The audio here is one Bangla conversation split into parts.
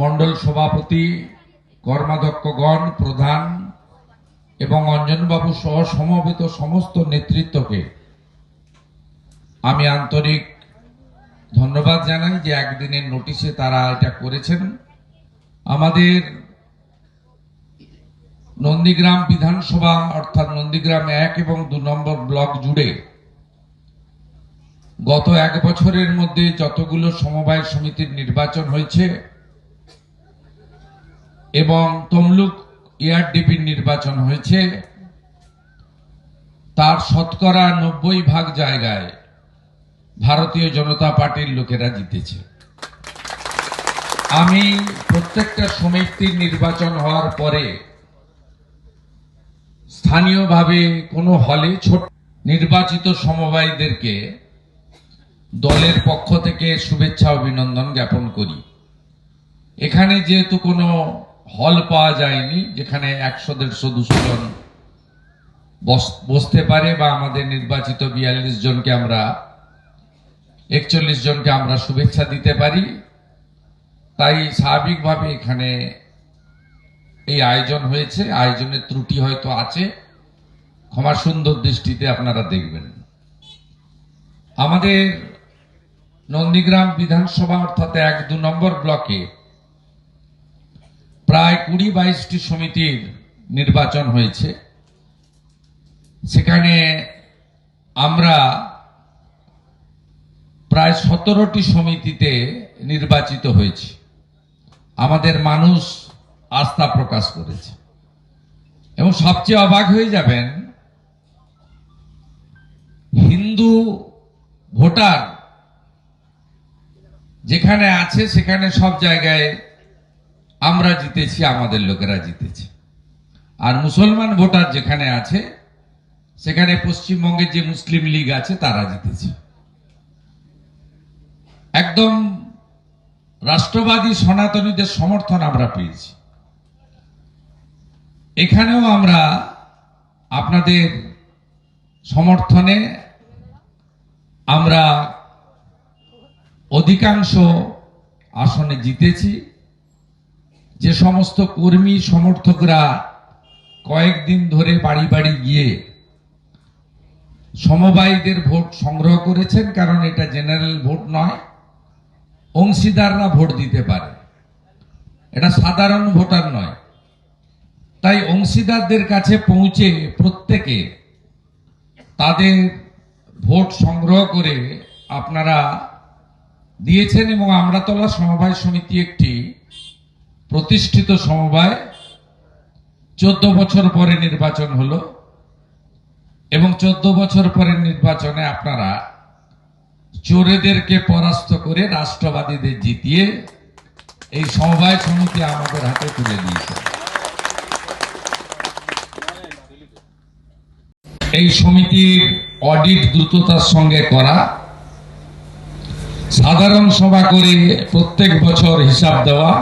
মণ্ডল সভাপতি, কর্মাধ্যক্ষগণ, প্রধান এবং অঞ্জনবাবু সহ সমবেত সমস্ত নেতৃত্বকে আমি আন্তরিক ধন্যবাদ জানাই যে একদিনের নোটিশে তারা এটা করেছেন। আমাদের নন্দীগ্রাম বিধানসভা, অর্থাৎ নন্দীগ্রাম এক এবং দু নম্বর ব্লক জুড়ে গত এক বছরের মধ্যে যতগুলো সমবায় সমিতির নির্বাচন হয়েছে এবং তমলুক এআরডিপির নির্বাচন হয়েছে, তার শতকরা নব্বই ভাগ জায়গায় ভারতীয় জনতা পার্টির লোকেরা জিতেছে। আমি প্রত্যেকটা সমিতির নির্বাচন হওয়ার পরে স্থানীয়ভাবে কোনো হলে ছোট নির্বাচিত সমবায়ীদেরকে দলের পক্ষ থেকে শুভেচ্ছা অভিনন্দন জ্ঞাপন করি। এখানে যেহেতু কোনো হল পাওয়া যায়নি, যেখানে একশো, দেড়শো, দুশো জন বস- বসতে পারে বা আমাদের নির্বাচিত বিয়াল্লিশ জনকে আমরা, একচল্লিশ জনকে আমরা শুভেচ্ছা দিতে পারি। তাই স্বাভাবিকভাবে এখানে এই আয়োজন হয়েছে। আয়োজনের ত্রুটি হয়তো আছে। ক্ষমা সুন্দর দৃষ্টিতে আপনারা দেখবেন। আমাদের নন্দীগ্রাম বিধানসভা অর্থাৎ এক দু নম্বর ব্লকে প্রায় কুড়ি বাইশটি সমিতির নির্বাচন হয়েছে। সেখানে আমরা প্রায় সতেরোটি সমিতিতে নির্বাচিত হয়েছি। আমাদের মানুষ আস্থা প্রকাশ করেছে। এবং সবচেয়ে অবাক হয়ে যাবেন, হিন্দু ভোটার যেখানে আছে সেখানে সব জায়গায় আমরা জিতেছি, আমাদের লোকেরা জিতেছে। আর মুসলমান ভোটার যেখানে আছে, সেখানে পশ্চিমবঙ্গের যে মুসলিম লীগ আছে, তারা জিতেছে। একদম রাষ্ট্রবাদী সনাতনীদের সমর্থন আমরা পেয়েছি। এখানেও আমরা আপনাদের সমর্থনে আমরা অধিকাংশ আসনে জিতেছি। যে সমস্ত কর্মী সমর্থকরা কয়েকদিন ধরে বাড়ি বাড়ি গিয়ে সমবায়ীদের ভোট সংগ্রহ করেছেন, কারণ এটা জেনারেল ভোট নয়, অংশীদাররা ভোট দিতে পারে। এটা সাধারণ ভোটার নয়। তাই অংশীদারদের কাছে পৌঁছে প্রত্যেকে তাদের ভোট সংগ্রহ করে আপনারা দিয়েছেন এবং আমরাতলা সমবায় সমিতি একটি প্রতিষ্ঠিত সমবায় চোদ্দ বছর পরে নির্বাচন হলো এবং চোদ্দ বছর পরের নির্বাচনে আপনারা চোরেদেরকে পরাস্ত করে রাষ্ট্রবাদীদের জিতিয়ে এই সমবায় সমিতি আমাদের হাতে তুলে দিয়েছে। এই সমিতির অডিট দ্রুততার সঙ্গে করা, সাধারণ সভা করে প্রত্যেক বছর হিসাব দেওয়া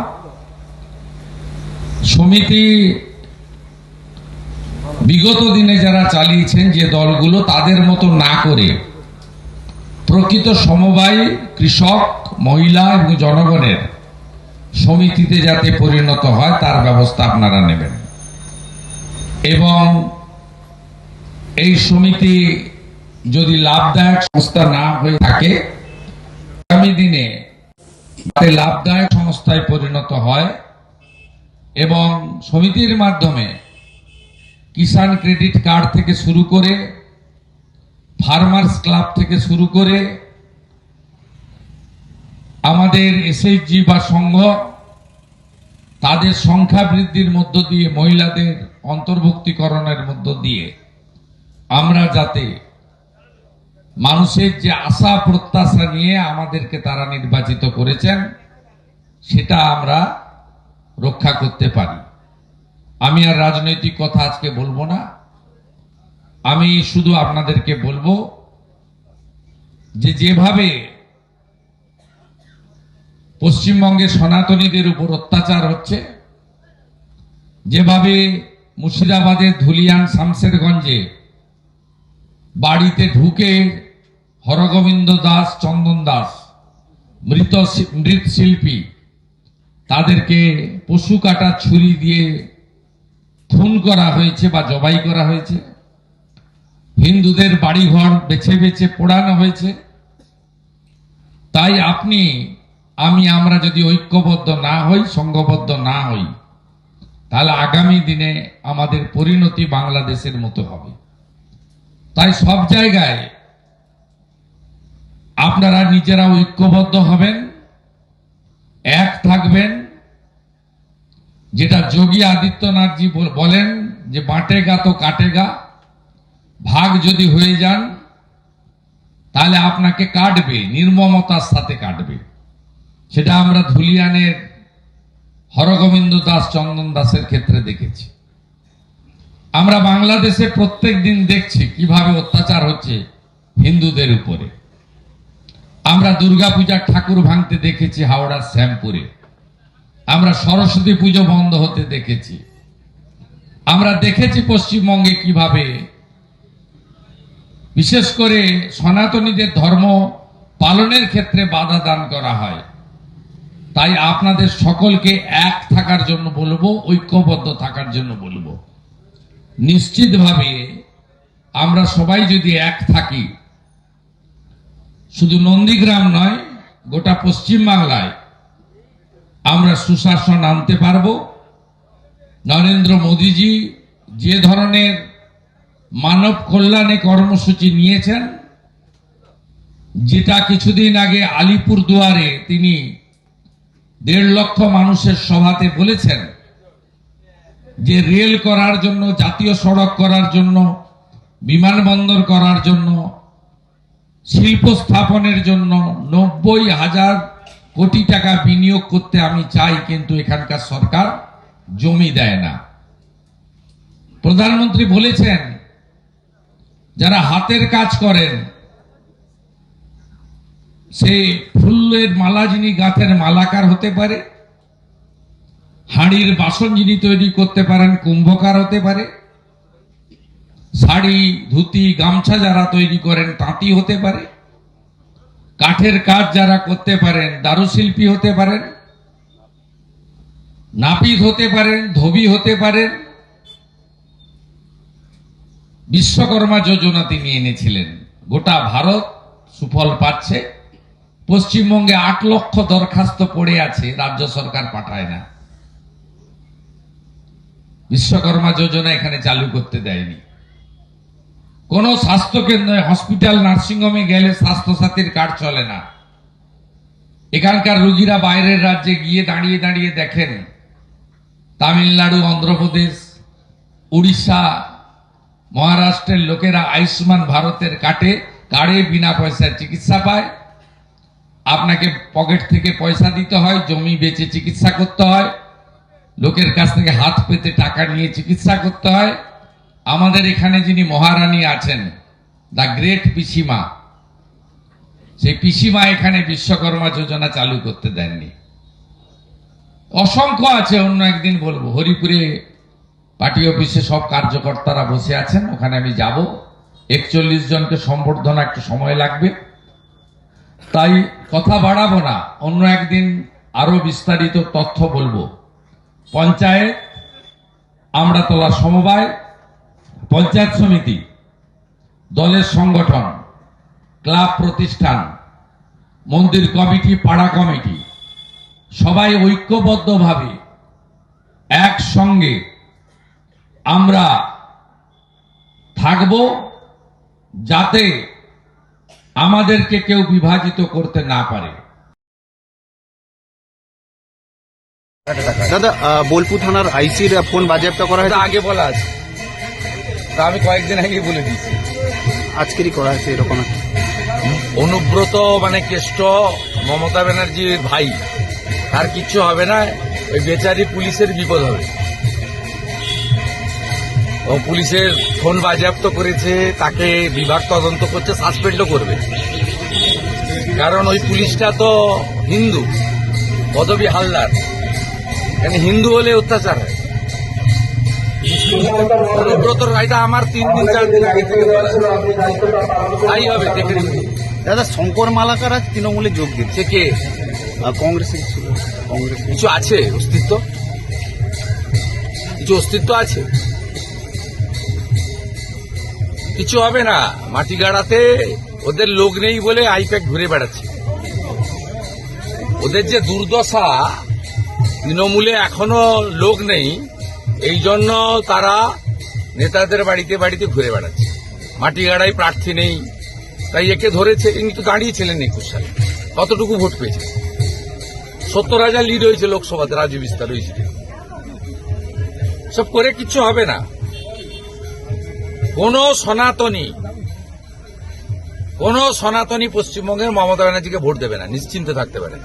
সমিতি বিগত দিনে যারা চালিয়েছেন যে দলগুলো, তাদের মতো না করে প্রকৃত সমবায় কৃষক, মহিলা এবং জনগণের সমিতিতে যাতে পরিণত হয়, তার ব্যবস্থা আপনারা নেবেন। এবং এই সমিতি যদি লাভদায়ক সংস্থা না হয়ে থাকে, আগামী দিনে লাভদায়ক সংস্থায় পরিণত হয় এবং সমিতির মাধ্যমে কিষাণ ক্রেডিট কার্ড থেকে শুরু করে ফার্মার্স ক্লাব থেকে শুরু করে আমাদের এসএইচজি বা সংঘ, তাদের সংখ্যা বৃদ্ধির মধ্য দিয়ে, মহিলাদের অন্তর্ভুক্তিকরণের মধ্য দিয়ে আমরা যাতে মানুষের যে আশা, প্রত্যাশা নিয়ে আমাদেরকে তারা নির্বাচিত করেছেন, সেটা আমরা রক্ষা করতে পারি। আমি আর রাজনৈতিক কথা আজকে বলব না। আমি শুধু আপনাদেরকে বলব যে যেভাবে পশ্চিমবঙ্গে সনাতনীদের উপর অত্যাচার হচ্ছে, যেভাবে মুর্শিদাবাদের ধুলিয়ান শামশেরগঞ্জে বাড়িতে ঢুকে হরগোবিন্দ দাস, চন্দন দাস, মৃত শি- মৃৎ শিল্পী তাদেরকে পশু কাটা ছুরি দিয়ে খুন করা হয়েছে বা জবাই করা হয়েছে। হিন্দুদের বাড়িঘর বেছে বেছে পোড়ানো হয়েছে। তাই আপনি, আমি, আমরা যদি ঐক্যবদ্ধ না হই সংঘবদ্ধ না হই, তাহলে আগামী দিনে আমাদের পরিণতি বাংলাদেশের মতো হবে। তাই সব জায়গায় আপনারা নিজেরা ঐক্যবদ্ধ হবেন, এক থাকবেন যেটা যোগী আদিত্যনাথজি বলেন যে বাঁটেগা তো কাটেগা ভাগ যদি হয়ে যান, তাহলে আপনাকে কাটবে, নির্মমতার সাথে কাটবে। সেটা আমরা ধুলিয়ানের হরগোবিন্দ দাস, চন্দন দাসের ক্ষেত্রে দেখেছি। আমরা বাংলাদেশে প্রত্যেক দিন দেখছি কীভাবে অত্যাচার হচ্ছে হিন্দুদের উপরে। আমরা দুর্গাপূজার ঠাকুর ভাঙতে দেখেছি হাওড়ার শ্যামপুরে। আমরা সরস্বতী পুজো বন্ধ হতে দেখেছি। আমরা দেখেছি পশ্চিমবঙ্গে কীভাবে। বিশেষ করে সনাতনীদের ধর্ম পালনের ক্ষেত্রে বাধা দান করা হয়। তাই আপনাদের সকলকে এক থাকার জন্য বলব, ঐক্যবদ্ধ থাকার জন্য বলব। নিশ্চিতভাবে আমরা সবাই যদি এক থাকি, শুধু নন্দীগ্রাম নয়, গোটা পশ্চিম বাংলায় আমরা সুশাসন আনতে পারব। নরেন্দ্র মোদীজি যে ধরনের মানব কল্যাণে কর্মসূচি নিয়েছেন, যেটা কিছুদিন আগে আলিপুর দুয়ারে তিনি দেড় লক্ষ মানুষের সভাতে বলেছেন, যে রেল করার জন্য, জাতীয় সড়ক করার জন্য, বিমানবন্দর করার জন্য শিল্প স্থাপনের জন্য নব্বই হাজার কোটি টাকা বিনিয়োগ করতে আমি চাই, কিন্তু এখানকার সরকার জমি দেয় না। প্রধানমন্ত্রী বলেছেন, যারা হাতের কাজ করেন, সে ফুলের মালা যিনি গাঁথের মালাকার হতে পারে, হাড়ির বাসন যিনি তৈরি করতে পারেন, কুম্ভকার হতে পারে, শাড়ি, ধুতি, গামছা যারা তৈরি করেন, তাঁতি হতে পারে। কাঠের কাজ যারা করতে পারেন, দারুশিল্পী হতে পারেন, নাপিত হতে পারেন, ধোবি হতে পারেন, বিশ্বকর্মা যোজনা তিনি এনেছিলেন। গোটা ভারত সুফল পাচ্ছে। পশ্চিমবঙ্গে আট লক্ষ দরখাস্ত পড়ে আছে, রাজ্য সরকার পাঠায় না। বিশ্বকর্মা যোজনা এখানে চালু করতে দেয়নি। কোন স্বাস্থ্য কেন্দ্র হসপিটাল নার্সিংহোমে গেলে স্বাস্থ্য সাথীর কার্ড চলে না। এখানকার রুগীরা বাইরের রাজ্যে গিয়ে দাঁড়িয়ে দাঁড়িয়ে দেখেন। তামিলনাড়ু, অন্ধ্রপ্রদেশ, উড়িষ্যা, মহারাষ্ট্রের লোকেরা আয়ুষ্মান ভারতের কাটে কার্ডে বিনা পয়সায় চিকিৎসা পায়। আপনাকে পকেট থেকে পয়সা দিতে হয়, জমি বেচে চিকিৎসা করতে হয়। লোকের কাছ থেকে হাত পেতে টাকা নিয়ে চিকিৎসা করতে হয়। আমাদের এখানে যিনি মহারানী আছেন দ্য গ্রেট পিসিমা, সেই পিসিমা এখানে বিশ্বকর্মা যোজনা চালু করতে দেননি। অসংখ্য আছে, অন্য একদিন বলব। হরিপুরে পার্টি অফিসে সব কার্যকর্তারা বসে আছেন, ওখানে আমি যাব। একচল্লিশ জনকে সম্বর্ধনা, একটু সময় লাগবে। তাই কথা বাড়াবো না, অন্য একদিন আরও বিস্তারিত তথ্য বলব। পঞ্চায়েত আমরা তোলা সমবায় পঞ্চায়েত সমিতি দলের সংগঠন ক্লাব প্রতিষ্ঠান মন্দির কমিটি পাড়া কমিটি সবাই ঐক্যবদ্ধভাবে একসঙ্গে আমরা থাকব যাতে আমাদেরকে কেউ বিভাজিত করতে না পারে। দাদা বোলপুর থানার আইসির ফোন বাজেয়াপ্ত করা হয়েছে? আগে বলা আছে। তা আমি কয়েকদিন আগে বলে দিয়েছি। আজকেরই করা হয়েছে এরকম। অনুব্রত মানে কেষ্ট মমতা ব্যানার্জির ভাই। তার কিচ্ছু হবে না ওই বেচারি পুলিশের বিপদ হবে। ও পুলিশের ফোন বাজেয়াপ্ত করেছে তাকে বিভাগ তদন্ত করছে সাসপেন্ডও করবে। কারণ ওই পুলিশটা তো হিন্দু পদবী হালদার। এখানে হিন্দু হলে অত্যাচার হয়। অনুব্রতর আমার তিন দিন চার দিন আগে থেকে তাই হবে দেখে। দাদা শঙ্কর মালাকার আজ তৃণমূলে যোগ দিচ্ছে কে? কংগ্রেসে ছিল। কংগ্রেস কিছু আছে? অস্তিত্ব? কিছু অস্তিত্ব আছে? কিছু হবে না। মাটি গাড়াতে ওদের লোক নেই বলে আইপ্যাক ঘুরে বেড়াচ্ছে। ওদের যে দুর্দশা তৃণমূলে এখনও লোক নেই। এই জন্য তারা নেতাদের বাড়িতে বাড়িতে ঘুরে বেড়াচ্ছে। মাটি গাড়াই প্রার্থী নেই, তাই একে ধরেছে, ইনি তো দাঁড়িয়েছিলেন একুশ সালে। কতটুকু ভোট পেয়েছে? সত্তর হাজার লিড হয়েছে লোকসভাতে রাজু বিস্তার হয়েছিল সব করে কিচ্ছু হবে না। কোন সনাতনী কোন সনাতনী পশ্চিমবঙ্গের মমতা ব্যানার্জিকে ভোট দেবে না, নিশ্চিন্তে থাকতে পারে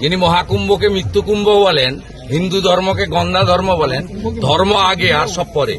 যিনি মহাকুম্ভকে মৃত্যুকুম্ভ বলেন হিন্দু ধর্মকে গন্ধা ধর্ম বলেন ধর্ম আগে আর সব পরে।